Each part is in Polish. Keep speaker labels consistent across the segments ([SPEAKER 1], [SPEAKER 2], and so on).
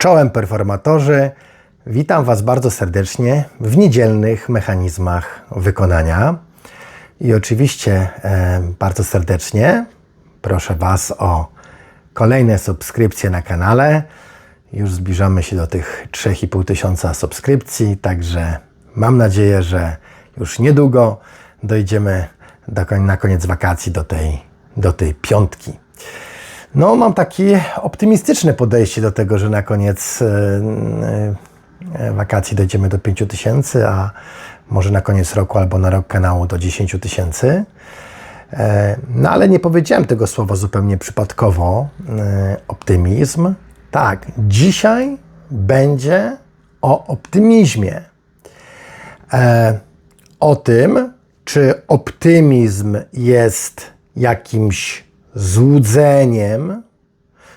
[SPEAKER 1] Czołem performatorzy, witam Was bardzo serdecznie w niedzielnych mechanizmach wykonania. I oczywiście e, bardzo serdecznie proszę Was o kolejne subskrypcje na kanale. Już zbliżamy się do tych 3,5 tysiąca subskrypcji, także mam nadzieję, że już niedługo dojdziemy do, na koniec wakacji do tej, do tej piątki. No, mam takie optymistyczne podejście do tego, że na koniec e, e, wakacji dojdziemy do 5 tysięcy, a może na koniec roku albo na rok kanału do 10 tysięcy. E, no ale nie powiedziałem tego słowa zupełnie przypadkowo. Optymizm. Tak, dzisiaj będzie o optymizmie. O tym, czy optymizm jest jakimś złudzeniem,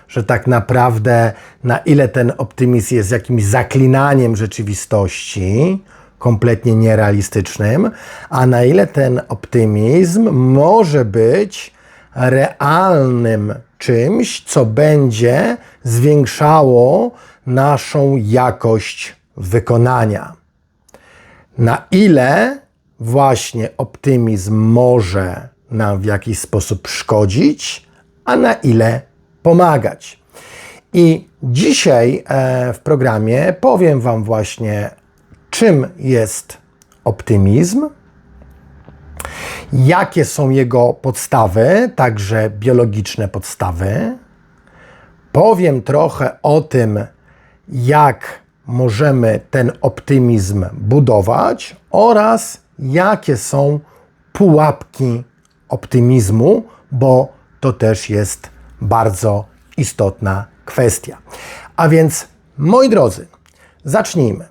[SPEAKER 1] że tak naprawdę na ile ten optymizm jest jakimś zaklinaniem rzeczywistości, kompletnie nierealistycznym, a na ile ten optymizm może być realnym czymś, co będzie zwiększało naszą jakość wykonania. Na ile właśnie optymizm może nam w jakiś sposób szkodzić, a na ile pomagać. I dzisiaj e, w programie powiem Wam właśnie, czym jest optymizm, jakie są jego podstawy, także biologiczne podstawy. Powiem trochę o tym, jak możemy ten optymizm budować oraz jakie są pułapki optymizmu, bo to też jest bardzo istotna kwestia. A więc, moi drodzy, zacznijmy.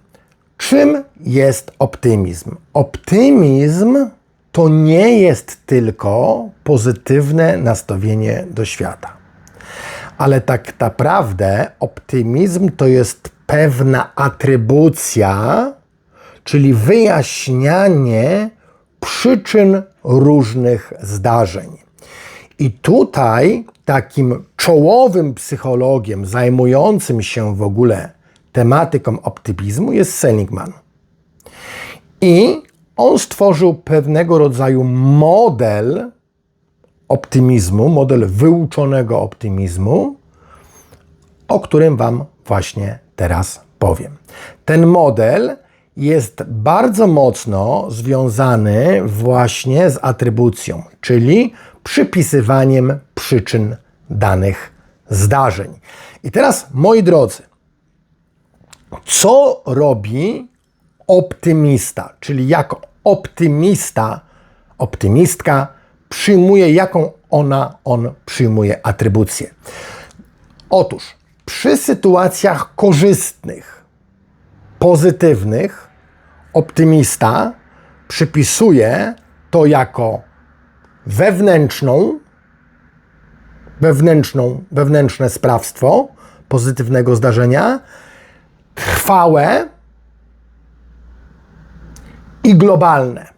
[SPEAKER 1] Czym jest optymizm? Optymizm to nie jest tylko pozytywne nastawienie do świata. Ale tak naprawdę optymizm to jest pewna atrybucja, czyli wyjaśnianie przyczyn różnych zdarzeń. I tutaj takim czołowym psychologiem zajmującym się w ogóle tematyką optymizmu jest Seligman. I on stworzył pewnego rodzaju model optymizmu, model wyuczonego optymizmu, o którym Wam właśnie teraz powiem. Ten model jest bardzo mocno związany właśnie z atrybucją, czyli przypisywaniem przyczyn danych zdarzeń. I teraz, moi drodzy, co robi optymista, czyli jak optymista, optymistka przyjmuje, jaką ona, on przyjmuje atrybucję. Otóż przy sytuacjach korzystnych, pozytywnych optymista przypisuje to jako wewnętrzną, wewnętrzną, wewnętrzne sprawstwo pozytywnego zdarzenia, trwałe i globalne.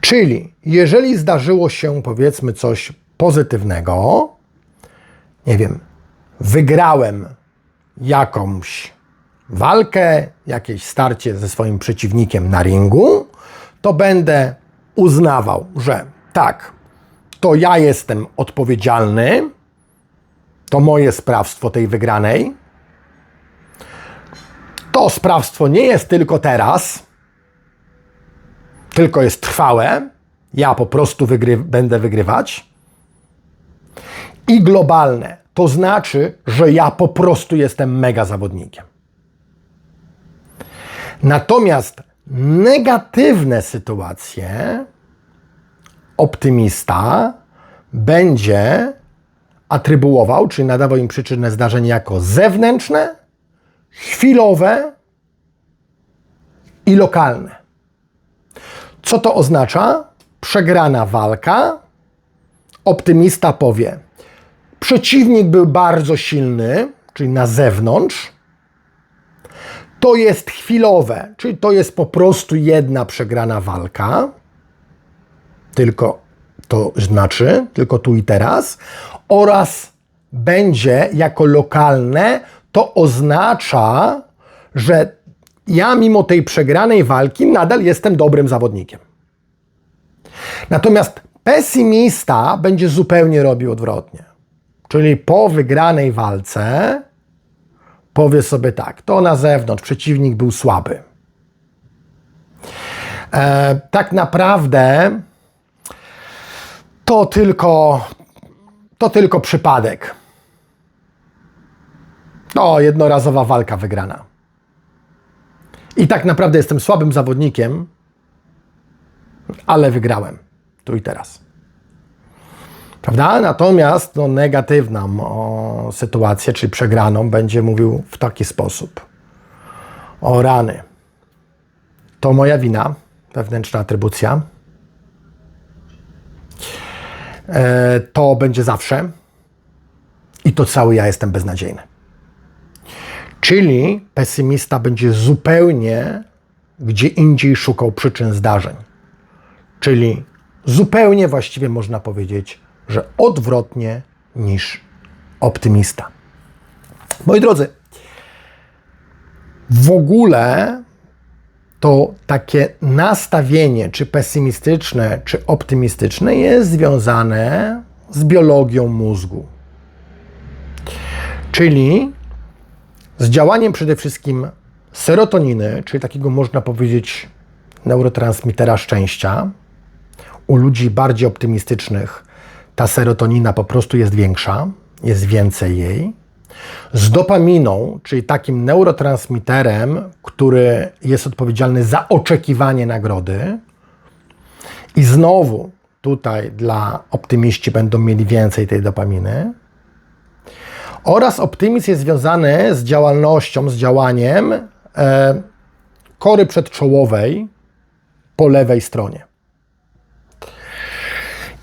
[SPEAKER 1] Czyli jeżeli zdarzyło się powiedzmy coś pozytywnego, nie wiem, wygrałem jakąś walkę, jakieś starcie ze swoim przeciwnikiem na ringu, to będę uznawał, że tak, to ja jestem odpowiedzialny, to moje sprawstwo tej wygranej. To sprawstwo nie jest tylko teraz, tylko jest trwałe. Ja po prostu wygry będę wygrywać. I globalne to znaczy, że ja po prostu jestem mega zawodnikiem. Natomiast negatywne sytuacje optymista będzie atrybuował, czyli nadawał im przyczynę zdarzeń jako zewnętrzne, chwilowe i lokalne. Co to oznacza? Przegrana walka. Optymista powie: Przeciwnik był bardzo silny, czyli na zewnątrz. To jest chwilowe, czyli to jest po prostu jedna przegrana walka. Tylko to znaczy, tylko tu i teraz. Oraz będzie jako lokalne, to oznacza, że ja mimo tej przegranej walki nadal jestem dobrym zawodnikiem. Natomiast pesymista będzie zupełnie robił odwrotnie. Czyli po wygranej walce powie sobie tak, to na zewnątrz przeciwnik był słaby. E, tak naprawdę to tylko, to tylko przypadek. O, jednorazowa walka wygrana. I tak naprawdę jestem słabym zawodnikiem, ale wygrałem tu i teraz. Prawda? Natomiast no, negatywną o, sytuację, czyli przegraną, będzie mówił w taki sposób. O rany. To moja wina, wewnętrzna atrybucja. E, to będzie zawsze. I to cały ja jestem beznadziejny. Czyli pesymista będzie zupełnie gdzie indziej szukał przyczyn zdarzeń. Czyli zupełnie właściwie można powiedzieć, że odwrotnie niż optymista. Moi drodzy, w ogóle to takie nastawienie, czy pesymistyczne, czy optymistyczne, jest związane z biologią mózgu. Czyli z działaniem przede wszystkim serotoniny, czyli takiego można powiedzieć neurotransmitera szczęścia. U ludzi bardziej optymistycznych ta serotonina po prostu jest większa, jest więcej jej. Z dopaminą, czyli takim neurotransmiterem, który jest odpowiedzialny za oczekiwanie nagrody. I znowu tutaj dla optymiści będą mieli więcej tej dopaminy. Oraz optymizm jest związany z działalnością, z działaniem e, kory przedczołowej po lewej stronie.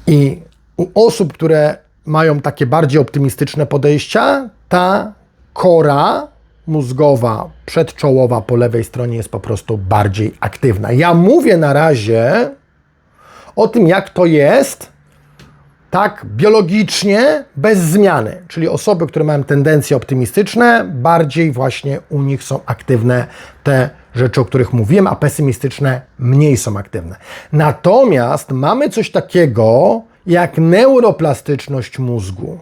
[SPEAKER 1] I u osób, które mają takie bardziej optymistyczne podejścia, ta kora mózgowa przedczołowa po lewej stronie jest po prostu bardziej aktywna. Ja mówię na razie o tym, jak to jest tak biologicznie, bez zmiany. Czyli osoby, które mają tendencje optymistyczne, bardziej właśnie u nich są aktywne te rzeczy, o których mówiłem, a pesymistyczne mniej są aktywne. Natomiast mamy coś takiego jak neuroplastyczność mózgu.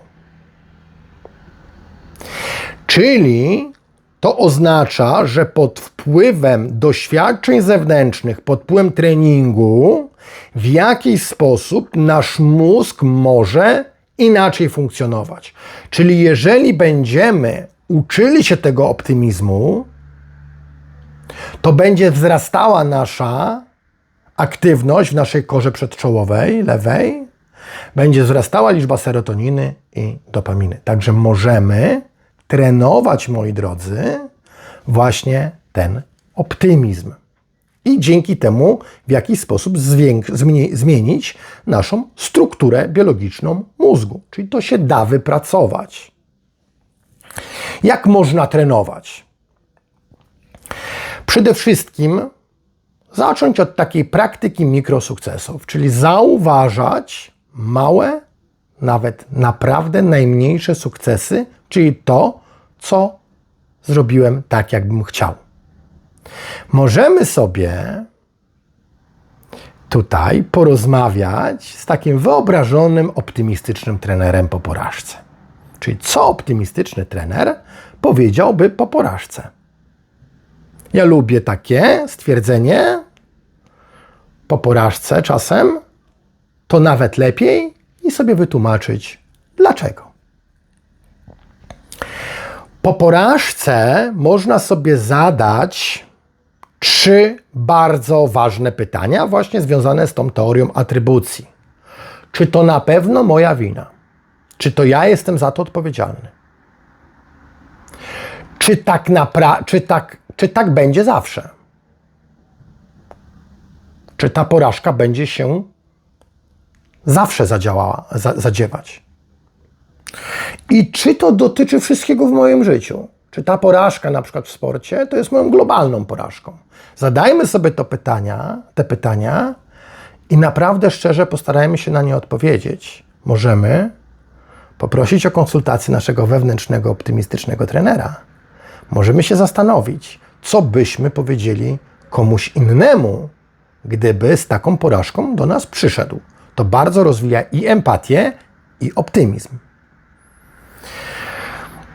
[SPEAKER 1] Czyli to oznacza, że pod wpływem doświadczeń zewnętrznych, pod wpływem treningu, w jakiś sposób nasz mózg może inaczej funkcjonować. Czyli jeżeli będziemy uczyli się tego optymizmu, to będzie wzrastała nasza aktywność w naszej korze przedczołowej, lewej, będzie wzrastała liczba serotoniny i dopaminy. Także możemy trenować, moi drodzy, właśnie ten optymizm. I dzięki temu w jakiś sposób zmienić naszą strukturę biologiczną mózgu. Czyli to się da wypracować. Jak można trenować? Przede wszystkim zacząć od takiej praktyki mikrosukcesów, czyli zauważać małe, nawet naprawdę najmniejsze sukcesy, czyli to, co zrobiłem tak, jakbym chciał. Możemy sobie tutaj porozmawiać z takim wyobrażonym, optymistycznym trenerem po porażce. Czyli co optymistyczny trener powiedziałby po porażce? Ja lubię takie stwierdzenie po porażce czasem, to nawet lepiej i sobie wytłumaczyć dlaczego. Po porażce można sobie zadać trzy bardzo ważne pytania, właśnie związane z tą teorią atrybucji. Czy to na pewno moja wina? Czy to ja jestem za to odpowiedzialny? Czy tak, napra- czy tak, czy tak będzie zawsze? Czy ta porażka będzie się zawsze zadziałała, za, zadziewać? I czy to dotyczy wszystkiego w moim życiu? Czy ta porażka na przykład w sporcie to jest moją globalną porażką? Zadajmy sobie to pytania, te pytania i naprawdę szczerze postarajmy się na nie odpowiedzieć. Możemy poprosić o konsultację naszego wewnętrznego, optymistycznego trenera. Możemy się zastanowić, co byśmy powiedzieli komuś innemu, gdyby z taką porażką do nas przyszedł. To bardzo rozwija i empatię, i optymizm.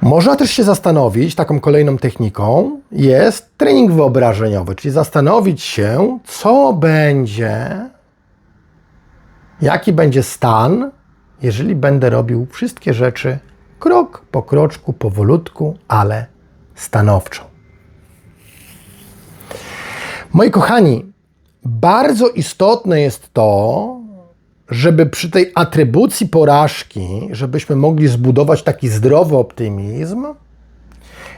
[SPEAKER 1] Można też się zastanowić, taką kolejną techniką jest trening wyobrażeniowy, czyli zastanowić się, co będzie, jaki będzie stan, jeżeli będę robił wszystkie rzeczy krok po kroczku, powolutku, ale stanowczo. Moi kochani, bardzo istotne jest to, żeby przy tej atrybucji porażki, żebyśmy mogli zbudować taki zdrowy optymizm,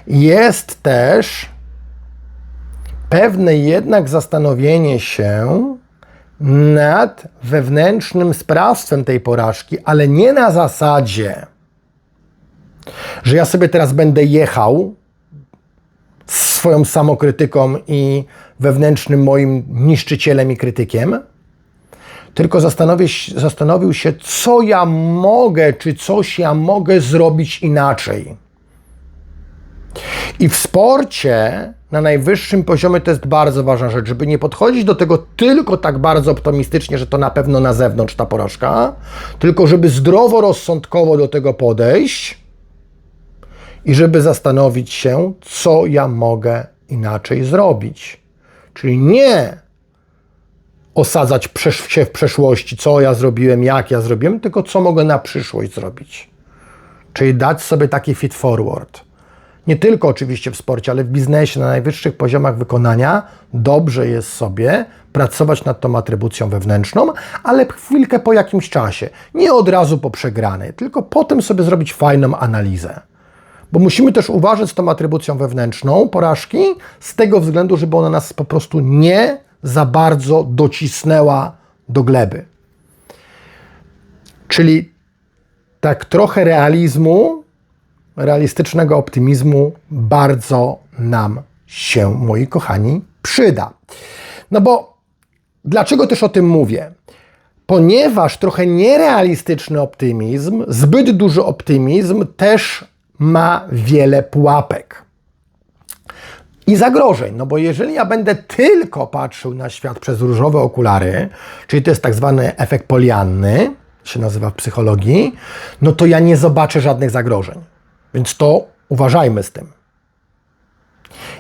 [SPEAKER 1] jest też pewne jednak zastanowienie się nad wewnętrznym sprawstwem tej porażki, ale nie na zasadzie, że ja sobie teraz będę jechał z swoją samokrytyką i wewnętrznym moim niszczycielem i krytykiem, tylko zastanowił się, co ja mogę, czy coś ja mogę zrobić inaczej. I w sporcie na najwyższym poziomie to jest bardzo ważna rzecz, żeby nie podchodzić do tego tylko tak bardzo optymistycznie, że to na pewno na zewnątrz ta porażka, tylko żeby zdrowo, rozsądkowo do tego podejść i żeby zastanowić się, co ja mogę inaczej zrobić. Czyli nie osadzać się w przeszłości, co ja zrobiłem, jak ja zrobiłem, tylko co mogę na przyszłość zrobić. Czyli dać sobie taki fit forward. Nie tylko oczywiście w sporcie, ale w biznesie na najwyższych poziomach wykonania dobrze jest sobie pracować nad tą atrybucją wewnętrzną, ale chwilkę po jakimś czasie. Nie od razu po przegranej, tylko potem sobie zrobić fajną analizę. Bo musimy też uważać z tą atrybucją wewnętrzną porażki, z tego względu, żeby ona nas po prostu nie za bardzo docisnęła do gleby. Czyli tak trochę realizmu, realistycznego optymizmu bardzo nam się, moi kochani, przyda. No bo dlaczego też o tym mówię? Ponieważ trochę nierealistyczny optymizm, zbyt duży optymizm też ma wiele pułapek i zagrożeń. No bo jeżeli ja będę tylko patrzył na świat przez różowe okulary, czyli to jest tak zwany efekt polianny, się nazywa w psychologii, no to ja nie zobaczę żadnych zagrożeń. Więc to uważajmy z tym.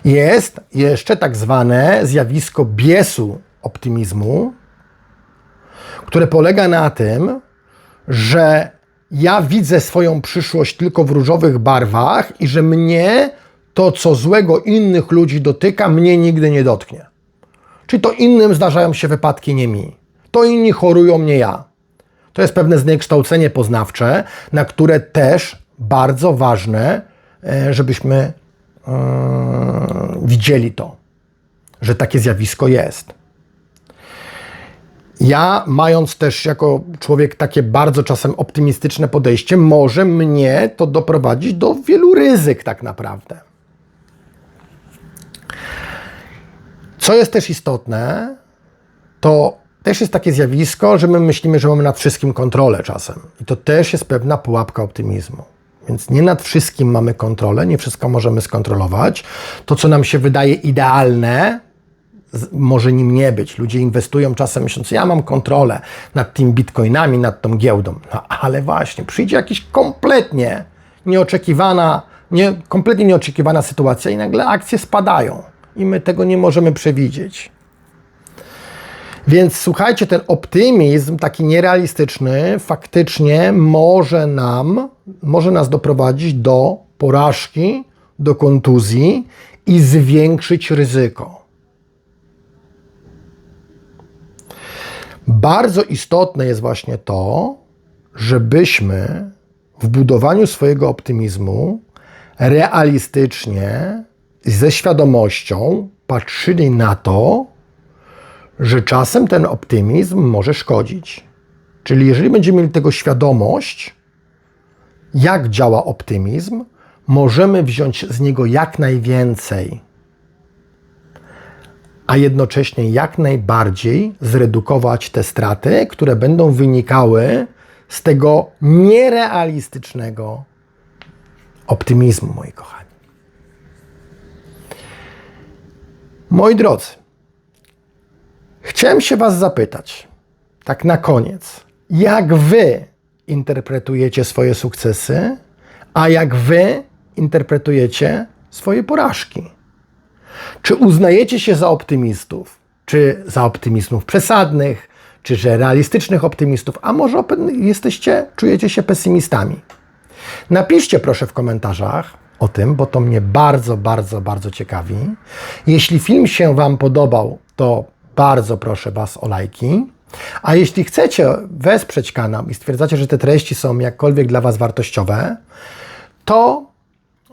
[SPEAKER 1] Jest jeszcze tak zwane zjawisko biesu optymizmu, które polega na tym, że ja widzę swoją przyszłość tylko w różowych barwach i że mnie to, co złego innych ludzi dotyka, mnie nigdy nie dotknie. Czyli to innym zdarzają się wypadki, nie mi. To inni chorują, nie ja. To jest pewne zniekształcenie poznawcze, na które też bardzo ważne, e, żebyśmy yy, widzieli to, że takie zjawisko jest. Ja, mając też jako człowiek takie bardzo czasem optymistyczne podejście, może mnie to doprowadzić do wielu ryzyk, tak naprawdę. Co jest też istotne, to też jest takie zjawisko, że my myślimy, że mamy nad wszystkim kontrolę czasem. I to też jest pewna pułapka optymizmu. Więc nie nad wszystkim mamy kontrolę, nie wszystko możemy skontrolować. To, co nam się wydaje idealne, może nim nie być. Ludzie inwestują czasem myśląc, ja mam kontrolę nad tymi bitcoinami, nad tą giełdą. No ale właśnie, przyjdzie jakiś kompletnie nieoczekiwana, nie, kompletnie nieoczekiwana sytuacja i nagle akcje spadają i my tego nie możemy przewidzieć. Więc słuchajcie, ten optymizm taki nierealistyczny faktycznie może nam, może nas doprowadzić do porażki, do kontuzji i zwiększyć ryzyko. Bardzo istotne jest właśnie to, żebyśmy w budowaniu swojego optymizmu realistycznie ze świadomością patrzyli na to, że czasem ten optymizm może szkodzić. Czyli jeżeli będziemy mieli tego świadomość, jak działa optymizm, możemy wziąć z niego jak najwięcej, a jednocześnie jak najbardziej zredukować te straty, które będą wynikały z tego nierealistycznego optymizmu, moi kochani. Moi drodzy, chciałem się Was zapytać, tak na koniec, jak Wy interpretujecie swoje sukcesy, a jak Wy interpretujecie swoje porażki? Czy uznajecie się za optymistów, czy za optymistów przesadnych, czy że realistycznych optymistów, a może jesteście, czujecie się pesymistami? Napiszcie proszę w komentarzach o tym, bo to mnie bardzo, bardzo, bardzo ciekawi. Jeśli film się Wam podobał, to bardzo proszę Was o lajki. A jeśli chcecie wesprzeć kanał i stwierdzacie, że te treści są jakkolwiek dla Was wartościowe, to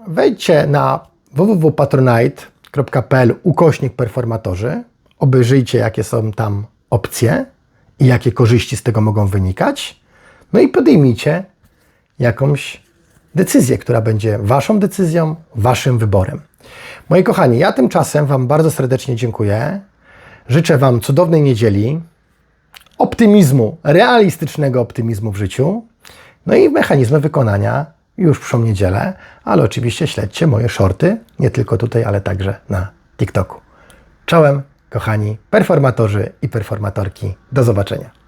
[SPEAKER 1] wejdźcie na www.patronite.pl ukośnik performatorzy, obejrzyjcie jakie są tam opcje i jakie korzyści z tego mogą wynikać, no i podejmijcie jakąś decyzję, która będzie Waszą decyzją, Waszym wyborem. Moi kochani, ja tymczasem Wam bardzo serdecznie dziękuję. Życzę Wam cudownej niedzieli, optymizmu, realistycznego optymizmu w życiu, no i mechanizmy wykonania już w przyszłą niedzielę, ale oczywiście śledźcie moje shorty, nie tylko tutaj, ale także na TikToku. Czołem, kochani performatorzy i performatorki. Do zobaczenia.